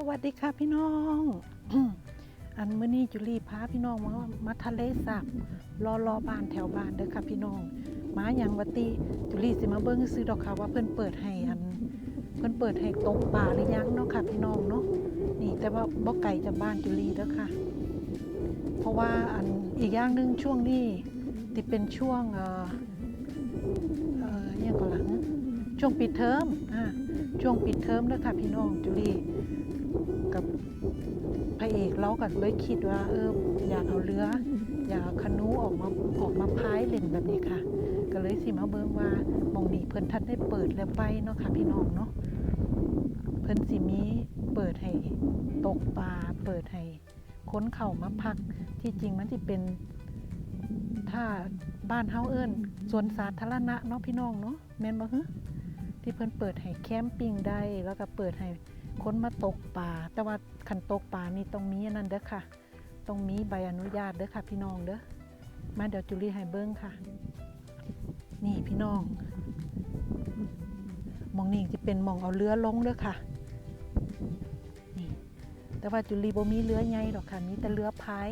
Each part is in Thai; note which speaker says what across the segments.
Speaker 1: สวัสดีค่ะพี่น้อง อันเมื่อนี้จุลีพาพี่น้องมามาทะเลสาบรอรอบ้านแถวบ้านเด้อค่ะพี่น้องมาอย่างวัติจุลีสิมาเบิ้งซื้อดอกค่ะว่าเพิ่อนเปิดให้อัน เพิ่อนเปิดให้ตกป่าหรือยังเนาะค่ะพี่น้องเนาะนี่แต่ว่าบ่ไกลจากบ้านจุลีเด้อค่ะ เพราะว่าอันอีกอย่างหนึ่งช่วงนี้ที่เป็นช่วงเอ่อเอ่อยังก่อนหลังช่วงปิดเทอมอ่าช่วงปิดเทอมเด้อค่ะพี่น้องจุลี กับพระเอกเราก็เลยคิดว่าเอออยากเอาเรือ อยากเอาคานูออกมาออกมาพายเล่นแบบนี้ค่ะ ก็เลยสิมาเบิ่งว่ามองนี้เพิ่นทันได้เปิดแล้วไปเนาะค่ะพี่น้องเนาะเพิ่นสิมีเปิดให้ตกปลาเปิดให้ค้นเข่ามาพักที่จริงมันสิเป็นถ้าบ้านเฮาเอิ้นสวนสาธารณะเนาะพี่น้องเนาะแม่นบ่ฮึที่เพิ่นเปิดให้แคมปิ้งได้แล้วก็เปิดให้ คนมาตกปลาแต่ว่าคันตกปลานี่ต้องมีอันนั้นเด้อค่ะ ต้องมีใบอนุญาตเด้อค่ะ พี่น้องเด้อมาเดี๋ยวจุลีให้เบิ้งค่ะ นี่พี่น้องมองนี่จะเป็นมองเอาเรือลงเด้อค่ะนี่แต่ว่าจุลีบ่มีเรือใหญ่ดอกค่ะมีแต่เรือพาย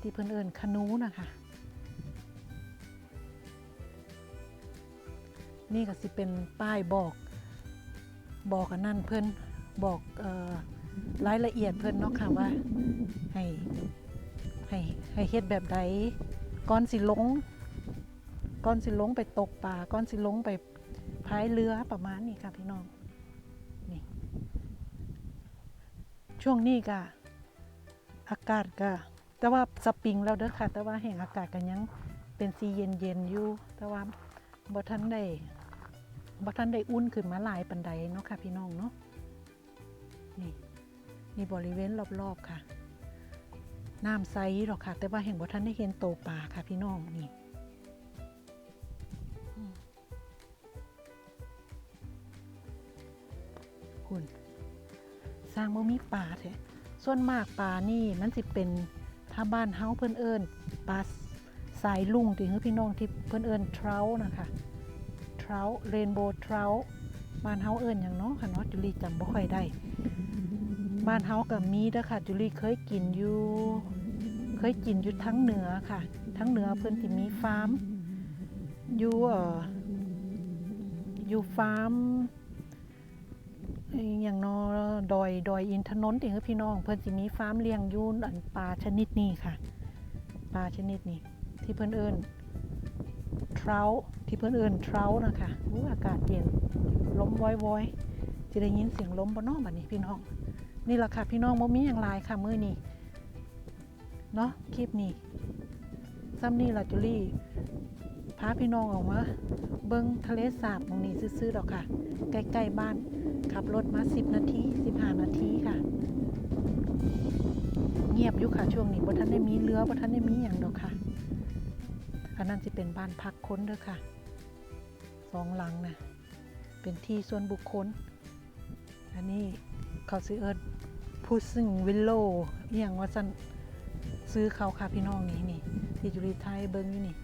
Speaker 1: ที่เพิ่นเอิ้นคนูนะคะนี่ก็สิเป็นป้ายบอก บอกอันนั่นเพิ่น บอกออรายละเอียดเพิ่นเนาะค่ะว่าให้ให้ให้เฮ็ดแบบใดก่อนสิลงก่อนสิลงไปตกปลาก่อนสิลงไปพายเรือประมาณนี้ค่ะพี่น้องนี่ช่วงนี้ก็อากาศก็แต่ว่าสปริงแล้วเด้อค่ะ แต่ว่าแห่งอากาศก็ยังเป็นสีเย็นๆอยู่ แต่ว่าบ่ทันได้บ่ทันได้อุ่นขึ้นมาหลายปันใดเนาะค่ะพี่น้องเนาะ นี่นี่บริเวณรอบๆค่ะ น้ำใสหรอกค่ะ แต่ว่าแห่งบ่ทันได้เห็นโตปลาค่ะพี่น้องนี่คุณสร้างบ่มีปลาแท้ส่วนมากปลานี่มันสิเป็นถ้าบ้านเฮาเพิ่นเอิ้นปลาสายลุงที่คือพี่น้องที่เพิ่นเอิ้นเทรานะคะทราเรนโบว์ทราบ้านเฮาเอิ้นอย่างเนาะค่ะเนาะจุลีจำบ่ค่อยได้ บ้านเฮากับมีเด้อค่ะจุลีเคยกินอยู่เคยกินอยู่ทั้งเหนือค่ะ ทั้งเหนือเพิ่นสิมีฟาร์มอยู่เอ่ออยู่ฟาร์มอย่างนอดอยดอยอินทนนท์ติคือพี่น้องเพิ่นสิมีฟาร์มเลี้ยงยู่อันปลาชนิดนี้ค่ะปลาชนิดนี้ที่เพิ่นเอิ้นเทราที่เพื่อนเอินเทรานะคะอู้อากาศเย็นล้มวอยวอยๆจะได้ยินเสียงลมบนนอกแบบนี้พี่น้อง นี่แหละค่ะพี่น้องโมมีอย่างไรค่ะมือนี้เนาะคลิปนี้ซ้ำนี่ละจุลี่พาพี่น้องออกมาเบิ้งทะเลสาบตรงนี้ซื่อๆดอกค่ะ ใกล้ๆบ้าน ขับรถมา 10 นาที15 นาทีค่ะ เงียบอยู่ค่ะช่วงนี้บ่ทันได้มีเรือบ่ทันได้มีอย่างดอกค่ะ อันนั้นจะเป็นบ้านพักค้นเด้อค่ะสองหลังนะเป็นที่ส่วนบุคคล อันนี้เขาซื้อเอิญ พูซึ่งวิลโลอหย่างว่าสันซื้อเขาค่ะพี่น้องนี่นี่ที่จุรีไทยเบิ้งอยู่นี่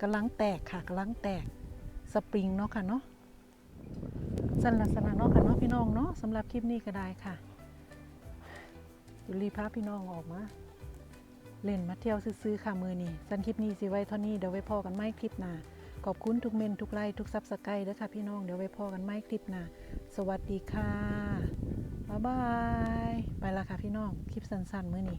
Speaker 1: กำลังแตกค่ะกำลังแตกสปริงเนาะค่ะเนาะสันลักษณะเนาะค่ะเนาะพี่น้องเนาะสำหรับคลิปนี้ก็ได้ค่ะจุรีพาพี่น้องออกมาเล่นมาเที่ยวซื้อๆค่ะมือนี่สันคลิปนี้สิไว้เท่านี้เดี๋ยวไว้พอกันไม่คลิปหน้า ขอบคุณทุกเมนทุกไลค์ทุกซับสไครต์ด้วยค่ะพี่น้อง เดี๋ยวไว้พอกันไม่คลิปหน้าสวัสดีค่ะ บ๊ายบาย ไปละค่ะพี่น้อง คลิปสั้นๆมือนี้